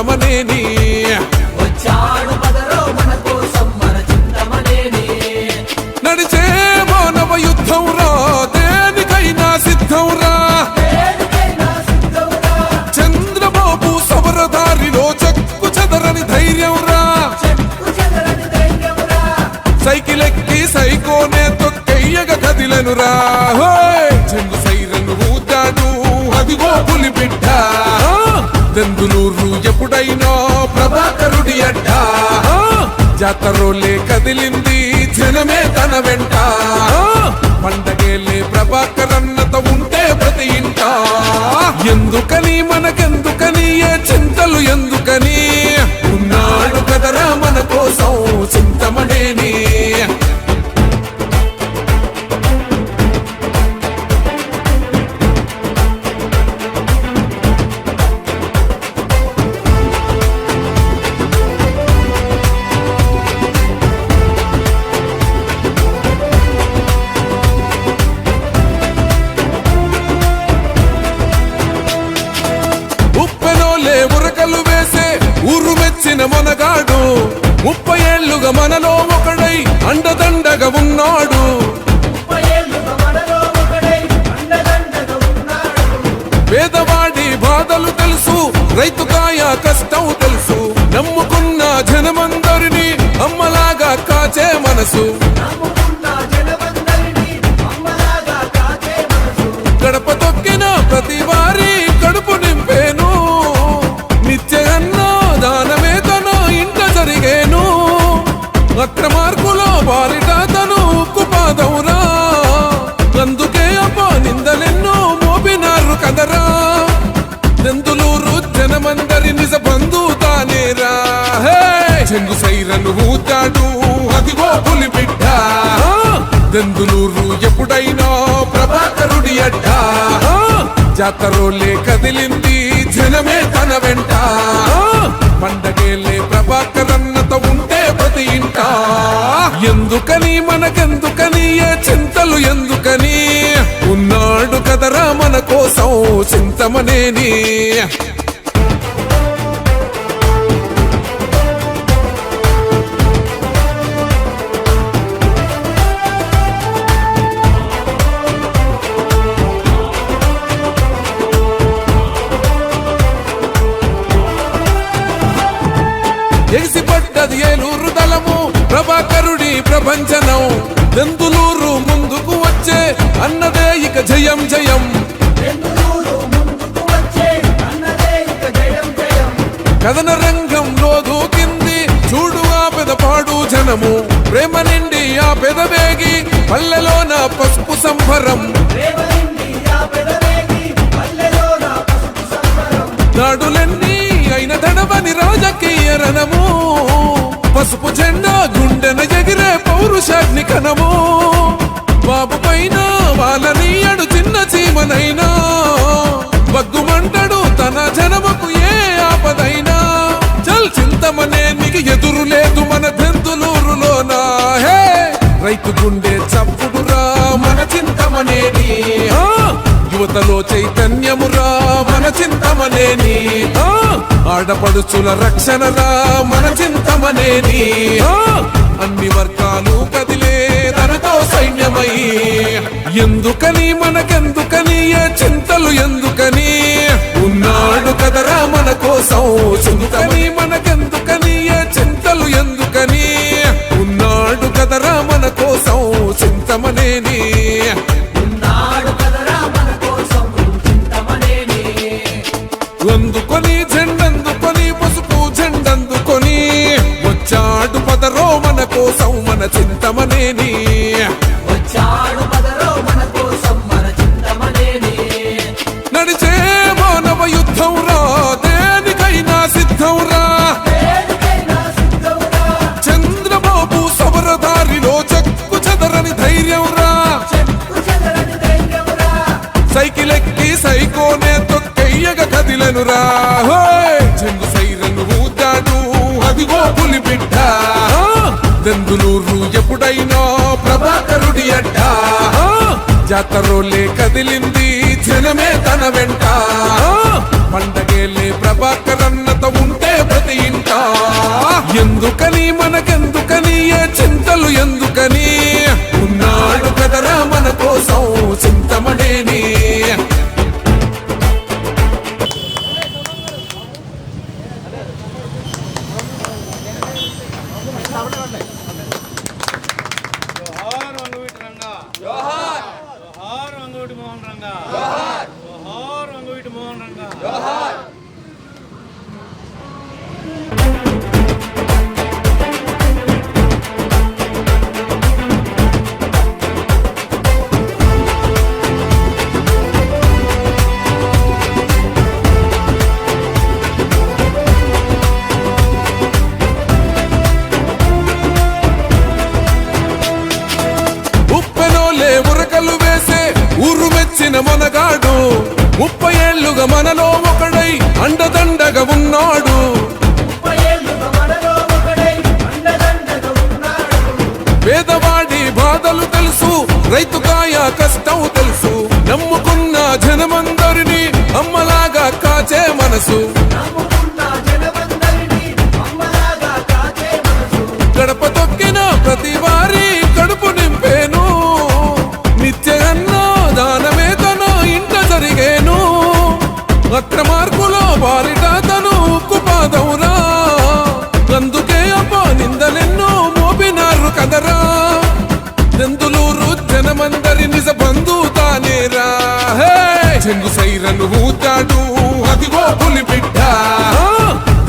చింతమనేని వచ్చాడు పదరో మన కోసం మన చింతమనేని నడిచే మానవ యుద్ధం రా దేనికైనా సిద్ధం రా. దేనికైనా సిద్ధంరా చంద్రబాబు సమరదారిలో చెక్కు చెదరని ధైర్యం రా. చెక్కు చెదరని ధైర్యంరా సైకిల్ ఎక్కి సైకోనే తొక్కెయ్యగ కదిలను రా. హోయ్! చెంగు సైరను ఊతాడు అదిగో పులి బిడ్డ దెందులూరు జాతరోలే కదిలింది జనమే తన వెంట. పండగేలే ప్రభాకరన్నత ఉంటే ప్రతి ఇంట. ఎందుకని మనకెందుకని ఏ చింతలు ఎందుకని? ఊరు మొనగాడు. మనగాడు ముప్పై అండదండగా ఉన్నాడు ఏళ్ళుగా మనలో ఒకడై అండదండగా ఉన్నాడు. పేదవాడి బాధలు తెలుసు రైతు కాయ కష్టం తెలుసు. నమ్ముకున్న జనమందరినీ అమ్మలాగా కాచే మనసు. ఊతాడు అదిగో పులి బిడ్డ. దెందులూరు ఎప్పుడైనా ప్రభాకరుడి అడ్డ. జాతరోలే కదిలింది జనమే తన వెంట. పండగేలే ప్రభాకరన్నత ఉంటే ప్రతి ఇంట. ఎందుకని మనకెందుకని ఏ చింతలు ఎందుకని? ఉన్నాడు కదరా మన కోసం చింతమనేని. ఈ ప్రపంచనం. దెందులూరు ముందుకు వచ్చే అన్నదే ఇక జయం జయం. బెంగుళూరు కథన రంగంలో దూకింది చూడు ఆ పెదపాడు జనము. ప్రేమ నిండి ఆ పెదవేగి పల్లెలోన పసుపు సంభరం రేవలిండి పల్లెలో నా పసుపు నాడులన్నీ అయిన తడవని రాజకీయ రణము. పసుపు జెండా గుండెన ఎగిరే పౌరుషాగ్ని కనము. బాబు పైన వాళ్ళని అడు చిన్న చీమనైనా. బగ్గుమంటడు తన జనముకు ఏ ఆపదైనా. చల్ చింతమనే నీకు ఎదురు లేదు మన బెందులూరులోనా హే! రైతు గుండె చప్పుడురా మన చింతమనేది. యువతలో చైతన్యమురా. మన చింతమనేని ఆడపడుచుల రక్షణరా మన చింతమనేని ఆ, అన్ని వర్గాలు కదిలే తనతో సైన్యమై. ఎందుకని మనకెందుకని ఏ చింతలు ఎందుకని? ఉన్నాడు కదరా మన కోసం. చింతని మనకెందుకని ఏ చింతలు ఎందుకని? ఉన్నాడు కదరా మన కోసం. చింతమనేని సైరనురా జంగు సైరను ఊదాను అదిగో పులి బిడ్డ. దందులూరు ఎప్పుడైనా ప్రభాకరుడి అడ్డ. జాతరోలే కదిలింది జనమే తన వెంట. పండగేలే ప్రభాకరన్నత ఉంటే ప్రతి ఇంట. ఎందుకని మనకెందుకని ఏ చింతలు ఎందుకని? కాచే మనసు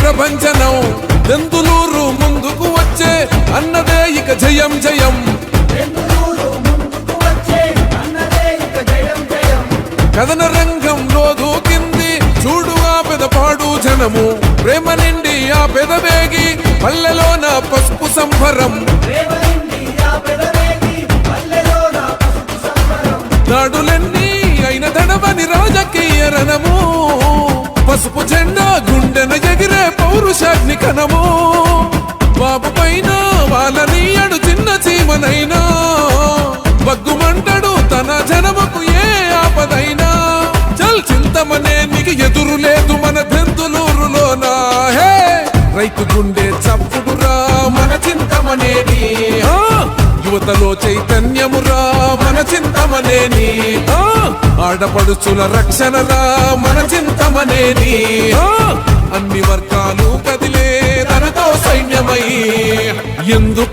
ప్రపంచనం దెందులూరు ముందుకు వచ్చే అన్నదే ఇక జయం జయం. బెంగుళూరు కథన రంగంలో దూకింది చూడు ఆ పెదపాడు జనము. ప్రేమ నిండి ఆ పెదవేగి పల్లెలోన పసుపు సంభరం నాడులన్నీ అయిన దడవని రాజకీయ రణము. కనము బాబు పైన వాళ్ళని అడు చిన్న చీమనైనా. బగ్గుమంటడు తన జనముకు ఏ ఆపదైనా. చల్ చింతమనే నీకు ఎదురు లేదు మన బెందులూరులోనా హే! రైతు గుండె చప్పుడురా మన చింతమనేది యువతలో చైతన్యమురా మన చింతమనేని ఆడపడుచుల రక్షణరా మన చింతమనేని ఆ! అన్ని వర్గాలు కదిలి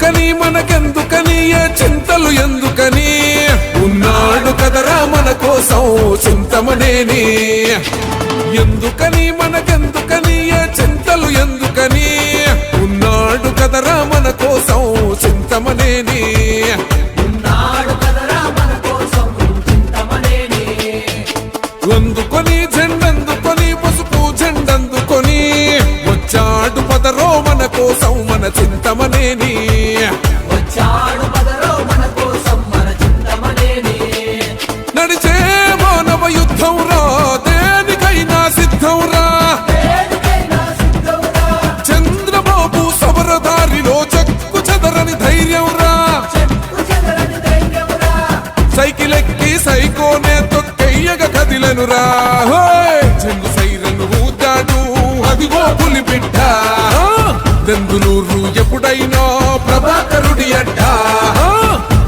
ఎందుకని? మనకెందుకని? ఏ చింతలు ఎందుకని? ఉన్నాడు కదరా మన కోసం చింతమనేని. ఎందుకని? మనకెందుకని? ఏ చింతలు ఎందుకని? ఉన్నాడు కదరా మన కోసం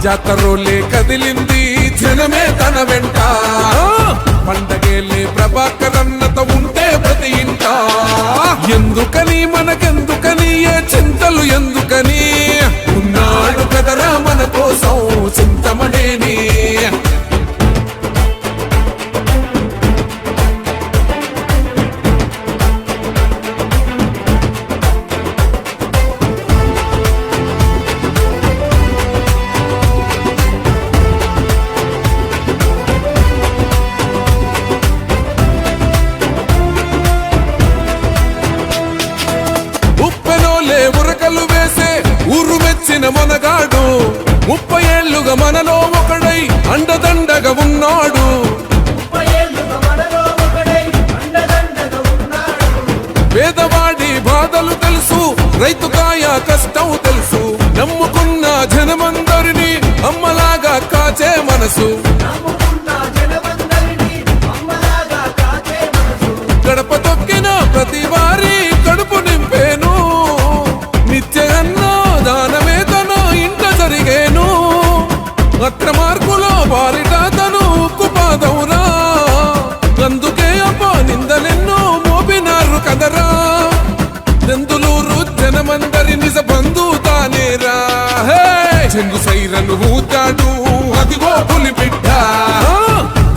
జాతరోలే కదిలింది జనమే తన వెంట. పండగేలే ప్రభాకరన్నత ఉంటే ప్రతి ఇంట ఎందుకని మనకెందుకని ఏ చింతలు ఎందుకని? ఉన్నాడు కదరా మన కోసం. మనలో ఒకడై అండదండగా ఉన్నాడు. ఉన్నాడు పేదవాడి బాధలు తెలుసు రైతు కాయ కష్టం తెలుసు. నమ్ముకున్న జనమందరినీ అమ్మలాగా కాచే మనసు.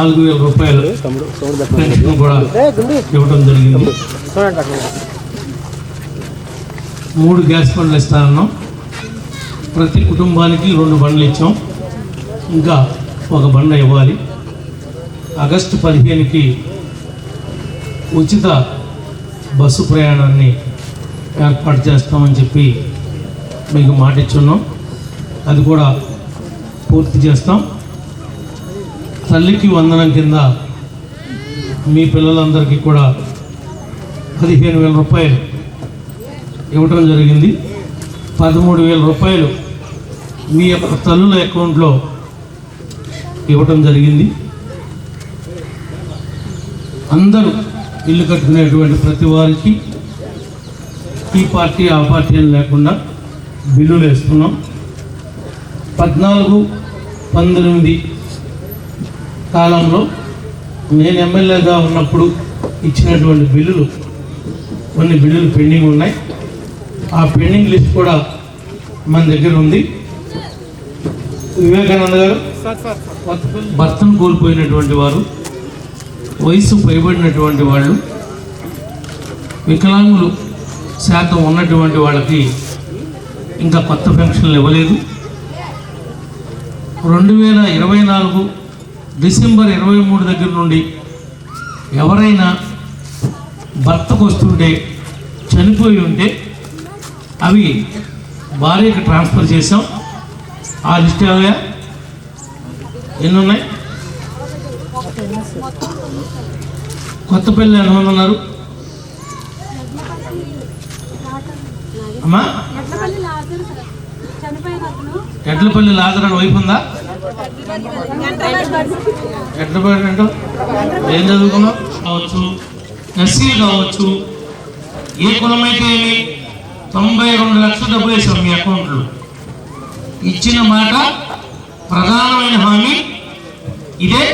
నాలుగు వేల రూపాయలు పెన్షన్ కూడా ఇవ్వడం జరిగింది. మూడు గ్యాస్ బండ్లు ఇస్తానన్నాం. ప్రతి కుటుంబానికి రెండు బండ్లు ఇచ్చాం. ఇంకా ఒక బండ ఇవ్వాలి. ఆగస్టు పదిహేనుకి ఉచిత బస్సు ప్రయాణాన్ని ఏర్పాటు చేస్తామని చెప్పి మీకు మాట ఇచ్చున్నాం అది కూడా పూర్తి చేస్తాం. తల్లికి వందనం కింద మీ పిల్లలందరికీ కూడా పదిహేను వేల రూపాయలు ఇవ్వటం జరిగింది. పదమూడు వేల రూపాయలు మీ యొక్క తల్లుల అకౌంట్లో ఇవ్వటం జరిగింది. అందరూ ఇల్లు కట్టుకునేటువంటి ప్రతి వారికి ఈ పార్టీ ఆ పార్టీ అని లేకుండా బిల్లులు వేస్తున్నాం పద్నాలుగు పంతొమ్మిది కాలంలో నేను ఎమ్మెల్యేగా ఉన్నప్పుడు ఇచ్చినటువంటి బిల్లులు కొన్ని బిల్లులు పెండింగ్ ఉన్నాయి. ఆ పెండింగ్ లిస్ట్ కూడా మన దగ్గర ఉంది. వివేకానంద గారు భర్తను కోల్పోయినటువంటి వారు వయసు పైబడినటువంటి వాళ్ళు వికలాంగులు శాతం ఉన్నటువంటి వాళ్ళకి ఇంకా కొత్త పెన్షన్లు ఇవ్వలేదు. రెండు వేల ఇరవై నాలుగు డిసెంబర్ ఇరవై మూడు దగ్గర నుండి ఎవరైనా భర్తకు వస్తుంటే చనిపోయి ఉంటే అవి భార్యకి ట్రాన్స్ఫర్ చేసాం ఆ లిస్ట్ ఏవయ్యా ఎన్ని ఉన్నాయి కొత్త పిల్లలు ఎంతమంది ఉన్నారు? అమ్మా? ఎడ్లపల్లి లాదరాడు వైపు ఉందా? ఏం చదువుకున్నావు? కావచ్చు ఎస్సీ కావచ్చు ఏ కులమైతే ఏమి తొంభై రెండు లక్షలు డబ్బు వేసాం మీ అకౌంట్లో. ఇచ్చిన మాట ప్రధానమైన హామీ ఇదే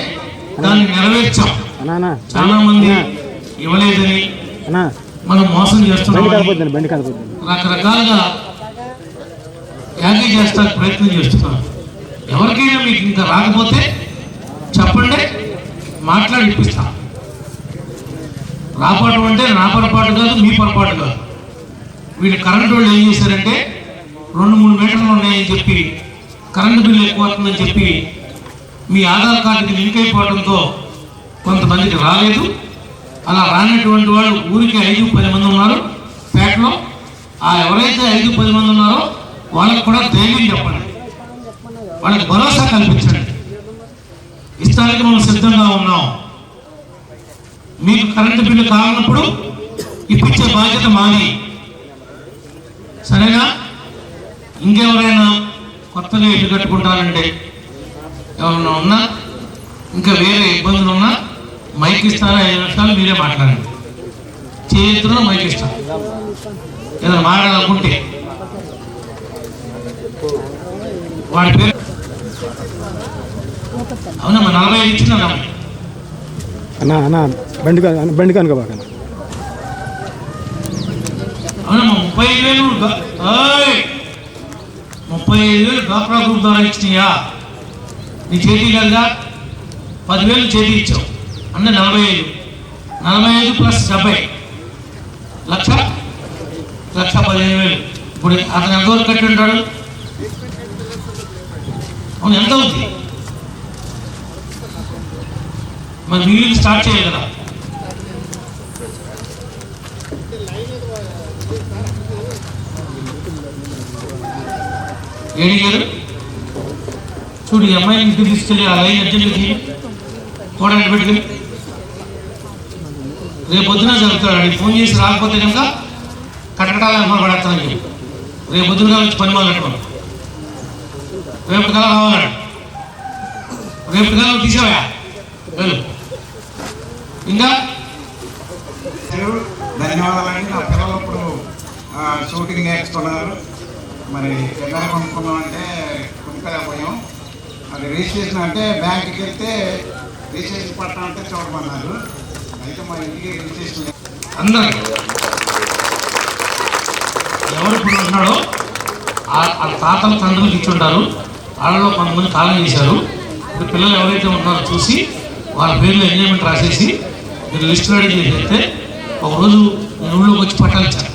దాన్ని నెరవేర్చాం. చాలా మంది ఇవ్వలేదని మనం మోసం చేస్తున్నాం. రకరకాలుగా యాగీ చేస్తానికి ప్రయత్నం చేస్తున్నాం ఎవరికైనా మీకు ఇంకా రాకపోతే చెప్పండి మాట్లాడి ఇప్పిస్తాం. రాపడం అంటే నా పొరపాటు కాదు మీ పొరపాటు కాదు. వీళ్ళు కరెంట్ వాళ్ళు ఏం చేశారంటే రెండు మూడు మీటర్లు ఉన్నాయని చెప్పి కరెంటు బిల్లు ఎక్కువ అవుతుందని చెప్పి మీ ఆధార్ కార్డుకి లింక్ అయిపోవడంతో కొంతమందికి రాలేదు. అలా రానటువంటి వాళ్ళు ఊరికి ఐదు పది మంది ఉన్నారు. పేటలో ఆ ఎవరైతే ఐదు పది మంది ఉన్నారో వాళ్ళకి కూడా ధైర్యం చెప్పండి. వాళ్ళకి భరోసా కల్పించండి. ఇస్తానికి మనం సిద్ధంగా ఉన్నాం. మీకు కరెంటు బిల్లు కావాలన్నప్పుడు ఇప్పించే బాధ్యత మాది. సరేనా? ఇంకెవరైనా కొత్తగా ఇల్లు కట్టుకుంటానంటే ఎవరైనా ఉన్నా ఇంకా వేరే ఇబ్బందులు ఉన్నా మైక్ ఇస్తారా? ఐదు నిమిషాలు మీరే మాట్లాడండి. చేతిలో మైక్ ఇస్తాం. ఏదైనా మాట్లాడాలనుకుంటే. వాడి పేరు అవునమ్మా నలభై ఇచ్చిందమ్మా అన్నా అన్నా బండి బండి కనుక బాగా అవునమ్మా ముప్పై ఐదు వేలు! ముప్పై ఐదు వేలు డాక్టర్ గ్రూప్ ద్వారా ఇచ్చినాయా? నీ చేతి కదా పదివేలు చేతి ఇచ్చావు. అంటే నలభై ఐదు. నలభై ఐదు ప్లస్ డెబ్బై. లక్ష? లక్ష పదిహేను వేలు. ఇప్పుడు అతను ఎంతవరకు కట్టి ఉంటాడు? అవును ఎంత అవుతుంది మరి మిగిలిన స్టార్ట్ చేయాలి కదా. ఏడి గారు? చూడు ఈ అమ్మాయిని ఇంటికి తీసుకెళ్ళి ఆ లైన్ అర్జెంట్కి చూడండి పెట్టి రేపు పొద్దున జరుగుతాడు. అడిగి ఫోన్ చేసి రాకపోతే కనుక కట్టడాలు అమ్మ చెప్పి. రేపు పొద్దున కావచ్చు పని మొదలెట్టుకోండి రేపు కల కావాలండి రేపు కల తీసావా? వెళ్ళు. ఇంకా ధన్యవాదాలండి. నా పిల్లలు ఇప్పుడు షూటింగ్ నేర్చుకున్నారు మరి ఎక్కడ కొనుక్కున్నాం అంటే కొనుక్కోలేకపోయాం. అది రిజిస్ట్రేషన్ అంటే బ్యాంక్కి వెళ్తే రిజిస్ట్రేషన్ పట్టా అంటే చూడమన్నారు. అయితే మా ఇంటికి రిజిస్ట్రేషన్ అందరికి ఎవరు ఇప్పుడు ఉన్నాడో ఆ- ఆ తాతల తండ్రులు ఇచ్చుంటారు వాళ్ళలో కొంతమంది కాలం చేశారు ఇప్పుడు పిల్లలు ఎవరైతే ఉన్నారో చూసి వాళ్ళ పేర్లు ఎంజాయ్మెంట్ రాసేసి మీరు లిస్ట్ రెడీ చేసేస్తే ఒకరోజు నేను ఊళ్ళోకి వచ్చి పట్టాలి సార్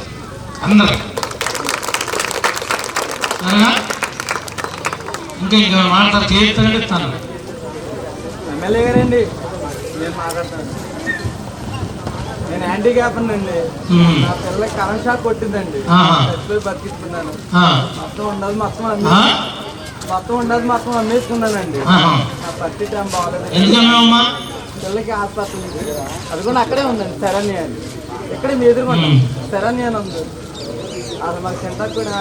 అందరు. సరేనా? ఇంకా ఇంకా మాట్లాడతారు చేస్తానంటే ఇస్తాను ఎమ్మెల్యే గారండి నేను మాట్లాడతాను. నేను హ్యాండిక్యాప్ అండి. నా పిల్లలకి కరెంట్ షాక్ కొట్టిందండి. చచ్చిపోయి బతికిస్తున్నాను. మొత్తం ఉండదు మొత్తం? అమ్మే మొత్తం ఉండదు మొత్తం అమ్మేసుకున్నానండి. నా పరిస్థితి ఏం బాగలేదు. పిల్లలకి హాస్పిటల్ అది కూడా అక్కడే ఉందండి శరణ్య అని. ఇక్కడే మీ ఎదురుకుండా ఉమ్. శరణ్య అని ఉంది. అది మాకు చింతకు కూడా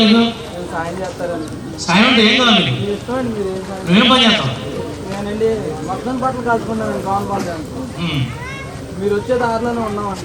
నీకు నేను సాయం చేస్తారండి సాయం అంటే ఏం కావాలి నీకు మీ ఇష్టం అండి మీరు ఏం సాయం నువ్వేం పని చేస్తావు? నేనండి మొత్తం బట్టలు కాల్చుకున్నాను ఉమ్. మీరు వచ్చే దారిలోనే ఉన్నామండి.